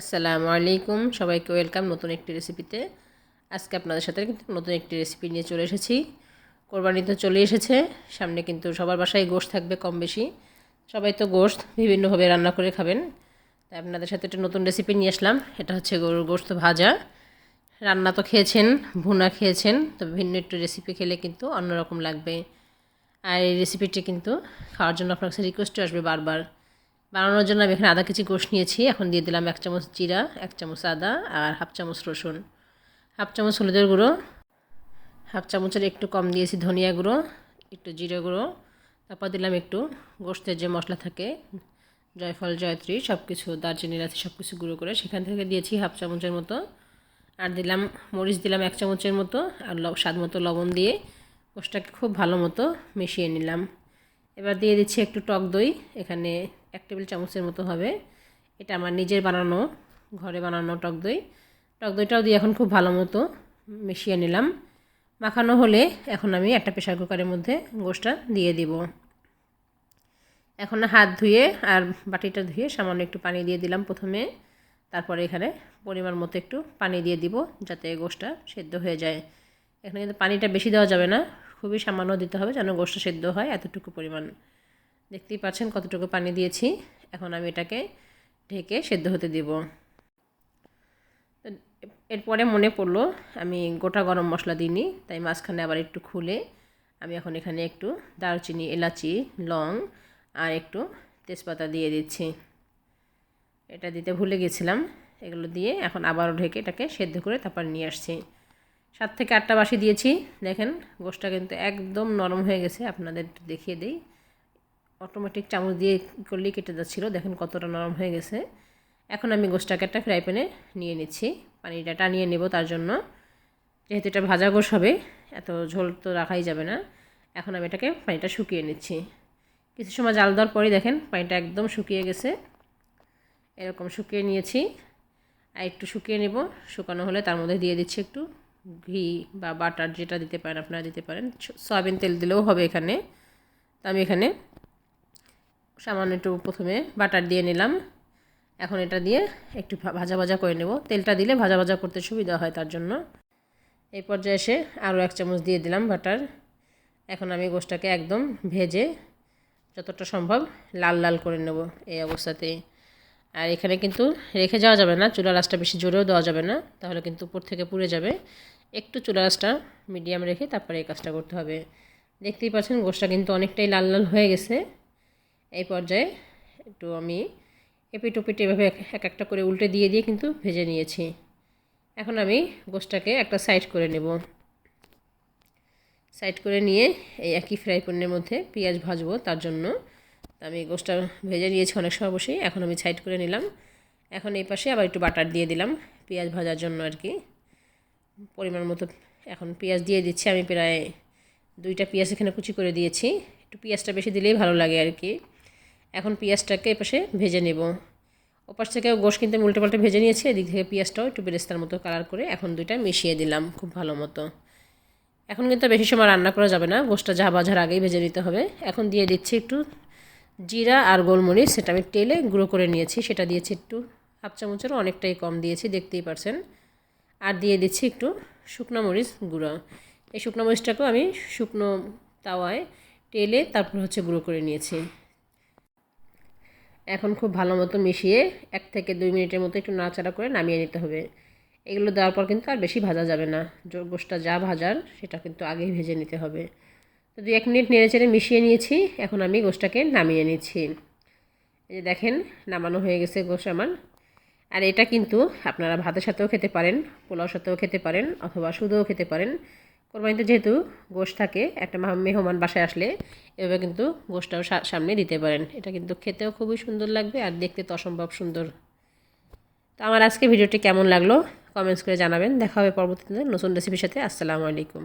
আসসালামু আলাইকুম। সবাইকে ওয়েলকাম নতুন একটি রেসিপিতে। আজকে আপনাদের সাথে কিন্তু নতুন একটি রেসিপি নিয়ে চলে এসেছি। কোরবানি তো চলে এসেছে। সামনে কিন্তু সবার বাসায় গোশত থাকবে কম বেশি। সবাই তো গোশত বিভিন্নভাবে রান্না করে খাবেন। তাই আপনাদের সাথে একটা নতুন রেসিপি নিয়ে আসলাম। এটা হচ্ছে গরুর গোশত ভাজা। রান্না তো খেয়েছেন, ভুনা খেয়েছেন, তো ভিন্ন একটু রেসিপি খেলে কিন্তু অন্যরকম লাগবে। আর এই রেসিপিটি কিন্তু খাওয়ার জন্য আপনার কাছে রিকোয়েস্টও আসবে বারবার। বানানোর জন্য আমি এখানে আধা কেজি গোশ নিয়েছি। এখন দিয়ে দিলাম এক চামচ জিরা, এক চামচ আদা আর হাফ চামচ রসুন। হাফ চামচ হলুদের গুঁড়ো, হাফ চামচের একটু কম দিয়েছি ধনিয়া গুঁড়ো, একটু জিরে গুঁড়ো। তারপর দিলাম একটু গোষ্ঠের যে মশলা থাকে, জয়ফল, জয়ত্রী সব কিছু দারচিনি রাতি সব কিছু গুঁড়ো করে সেখান থেকে দিয়েছি হাফ চামচের মতো। আর দিলাম মরিচ, দিলাম এক চামচের মতো আর স্বাদ মতো লবণ দিয়ে গোষ্ঠটাকে খুব ভালো মতো মিশিয়ে নিলাম। এবার দিয়ে দিচ্ছি একটু টক দই। এখানে এক টেবিল চামচের মতো হবে। এটা আমার নিজের বানানো, ঘরে বানানো টক দই। টক দইটাও দিয়ে এখন খুব ভালো মতো মিশিয়ে নিলাম। মাখানো হলে এখন আমি একটা প্রেশার কুকারের মধ্যে গোষ্ঠটা দিয়ে দিব। এখন হাত ধুয়ে আর বাটিটা ধুয়ে সামান্য একটু পানি দিয়ে দিলাম প্রথমে। তারপরে এখানে পরিমাণ মতো একটু পানি দিয়ে দিব যাতে গোষ্ঠটা সেদ্ধ হয়ে যায়। এখানে কিন্তু পানিটা বেশি দেওয়া যাবে না, খুবই সামান্য দিতে হবে যেন গোষ্ঠ সেদ্ধ হয় এতটুকু পরিমাণ। দেখতেই পাচ্ছেন কতটুকু পানি দিয়েছি। এখন আমি এটাকে ঢেকে সেদ্ধ হতে দিব। এরপরে মনে পড়ল, আমি গোটা গরম মশলা দিইনি, তাই মাঝখানে আবার একটু খুলে আমি এখন এখানে একটু দারচিনি, এলাচি, লং আর একটু তেজপাতা দিয়ে দিচ্ছি। এটা দিতে ভুলে গেছিলাম, এগুলো দিয়ে এখন আবারও ঢেকে এটাকে সেদ্ধ করে তারপর নিয়ে আসছি। সাত থেকে আটটা বাসি দিয়েছি, দেখেন গোষ্ঠটা কিন্তু একদম নরম হয়ে গেছে, আপনাদের দেখিয়ে দিই। অটোমেটিক চামচ দিয়ে করলেই কেটে যাচ্ছিল। দেখেন কতটা নরম হয়ে গেছে। এখন আমি গোষ্ঠটাকে একটা ফ্রাই প্যানে নিয়ে নিচ্ছি। পানিটা টানিয়ে নেব তার জন্য। যেহেতু এটা ভাজা গোশ হবে, এত ঝোল তো রাখাই যাবে না। এখন আমি এটাকে পানিটা শুকিয়ে নিচ্ছি। কিছু সময় জাল দেওয়ার পরেই দেখেন পানিটা একদম শুকিয়ে গেছে। এরকম শুকিয়ে নিয়েছি। আর একটু শুকিয়ে নেব। শুকানো হলে তার মধ্যে দিয়ে দিচ্ছি একটু ঘি বা বাটার যেটা দিতে পারেন, আপনারা দিতে পারেন। সয়াবিন তেল দিলেও হবে এখানে। তো আমি এখানে সামান্য একটু প্রথমে বাটার দিয়ে নিলাম। এখন এটা দিয়ে একটু ভাজা ভাজা করে নেব। তেলটা দিলে ভাজা ভাজা করতে সুবিধা হয় তার জন্য। এই পর্যায়ে এসে আরও এক চামচ দিয়ে দিলাম বাটার। এখন আমি গোষ্ঠটাকে একদম ভেজে যতটা সম্ভব লাল লাল করে নেব এই অবস্থাতেই। আর এখানে কিন্তু রেখে যাওয়া যাবে না, চুলা রাসটা বেশি জোরেও দেওয়া যাবে না, তাহলে কিন্তু উপর থেকে পুড়ে যাবে। একটু চুলা রাসটা মিডিয়াম রেখে তারপরে এই কাজটা করতে হবে। দেখতেই পাচ্ছেন গোষ্ঠটা কিন্তু অনেকটাই লাল লাল হয়ে গেছে। এই পর্যায়ে একটু আমি এপিট ওপিট এভাবে এক একটা করে উল্টে দিয়ে দিয়ে কিন্তু ভেজে নিয়েছি। এখন আমি গোষ্ঠটাকে একটা সাইড করে নেব। সাইড করে নিয়ে এই একই ফ্রাই প্যানের মধ্যে পেঁয়াজ ভাজবো, তার জন্য। আমি গোষ্ঠটা ভেজে নিয়েছি অনেক সময় বসেই, এখন আমি সাইড করে নিলাম। এখন এই পাশে আবার একটু বাটার দিয়ে দিলাম পেঁয়াজ ভাজার জন্য আর কি। পরিমাণ মতো এখন পেঁয়াজ দিয়ে দিচ্ছি, আমি প্রায় দুইটা পেঁয়াজ এখানে কুচি করে দিয়েছি। একটু পেঁয়াজটা বেশি দিলেই ভালো লাগে আর কি। এখন পেঁয়াজটাকে এপাশে ভেজে নেব। ওপাশ থেকে গোশ কিন্তু উল্টে পাল্টে ভেজে নিয়েছি, এদিক থেকে পেঁয়াজটাও একটু বেরেস্তার মতো কালার করে এখন দুইটা মিশিয়ে দিলাম খুব ভালো মতো। এখন কিন্তু বেশি সময় রান্না করা যাবে না গোষ্ঠটা যা বাজার আগেই ভেজে নিতে হবে। এখন দিয়ে দিচ্ছি একটু জিরা আর গোলমরিচ, সেটা আমি তেলে গুঁড়ো করে নিয়েছি, সেটা দিয়েছি একটু হাফ চামচেরও অনেকটাই কম দিয়েছি, দেখতেই পারছেন। আর দিয়ে দিচ্ছি একটু শুকনো মরিচ গুঁড়ো। এই শুকনো মরিচটাকেও আমি শুকনো তাওয়ায় তেলে তারপর হচ্ছে গুঁড়ো করে নিয়েছি। এখন খুব ভালো মতো মিশিয়ে এক থেকে দুই মিনিটের মতো একটু নাড়াচাড়া করে নামিয়ে নিতে হবে। এগুলো দেওয়ার পর কিন্তু আর বেশি ভাজা যাবে না। গোষ্ঠটা যা ভাজার সেটা কিন্তু আগেই ভেজে নিতে হবে। তো দু এক মিনিট নেড়ে চেড়ে মিশিয়ে নিয়েছি। এখন আমি গোষ্ঠটাকে নামিয়ে নিচ্ছি। এই যে দেখেন, নামানো হয়ে গেছে গোশ আমার। আর এটা কিন্তু আপনারা ভাতের সাথেও খেতে পারেন, পোলাওর সাথেও খেতে পারেন অথবা শুধুও খেতে পারেন। কোরবানিতে যেহেতু গোশ থাকে, একটা মেহমান বাসায় আসলে এভাবে কিন্তু গোশটাও সামনে দিতে পারেন। এটা কিন্তু খেতেও খুবই সুন্দর লাগবে আর দেখতে তো অসম্ভব সুন্দর। তো আমার আজকে ভিডিওটি কেমন লাগল? কমেন্টস করে জানাবেন। দেখা হবে পরবর্তীতে নতুন রেসিপির সাথে। আসসালামু আলাইকুম।